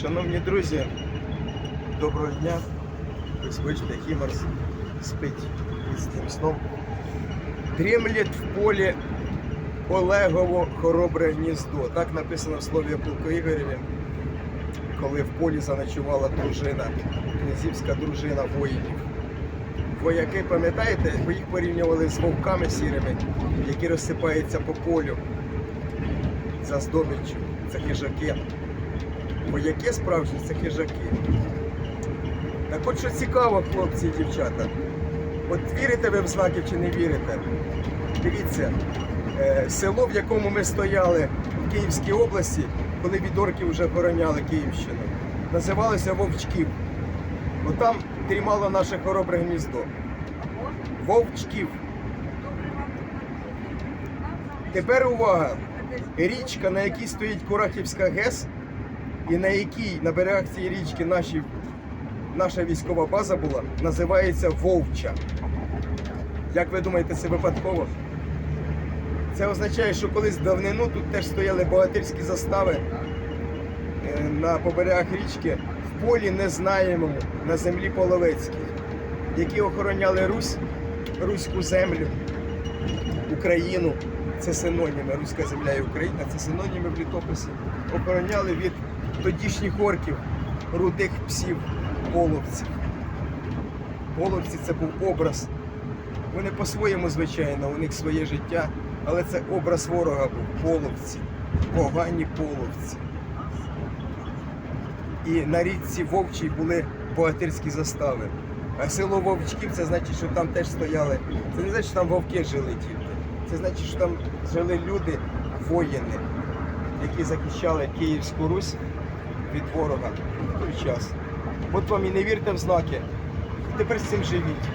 Шановні друзі, доброго дня. Ось бачите, Хімарс спить міцним сном. Дремлять в полі Олегово хоробре гніздо. Так написано в слові полку Ігореві, коли в полі заночувала дружина, князівська дружина воїнів. Вояки, пам'ятаєте, їх порівнювали з вовками сірими, які розсипаються по полю за здобиччю. Це хижаки. Вояки справжні це хижаки. Так от що цікаво, хлопці і дівчата. От вірите ви в знаки чи не вірите? Дивіться, е, село, в якому ми стояли в Київській області, коли від орків вже обороняли Київщину, називалося Вовчків. Бо там дрімало наше хоробре гніздо. Вовчків. Тепер увага! Річка, на якій стоїть Курахівська ГЕС, і на якій на берегах цієї річки наші, наша військова база була, називається Вовча. Як ви думаєте, це випадково? Це означає, що колись давнину тут теж стояли богатирські застави е, на поберегах річки в полі незнаємому на землі Половецькій, які охороняли Русь, руську землю, Україну. Це синоніми. Руська земля і Україна це синоніми в літописі. Охороняли від тодішніх орків, рудих псів, половців. Половці це був образ. Вони по-своєму, звичайно, у них своє життя, але це образ ворога був. Половці. Погані половці. І на річці Вовчій були богатирські застави. А село Вовчків це значить, що там теж стояли. Це не значить, що там вовки жили тільки. Це значить, що там жили люди, воїни, які захищали Київську Русь від ворога в той час. От вам і не вірте в знаки. Тепер з цим живіть.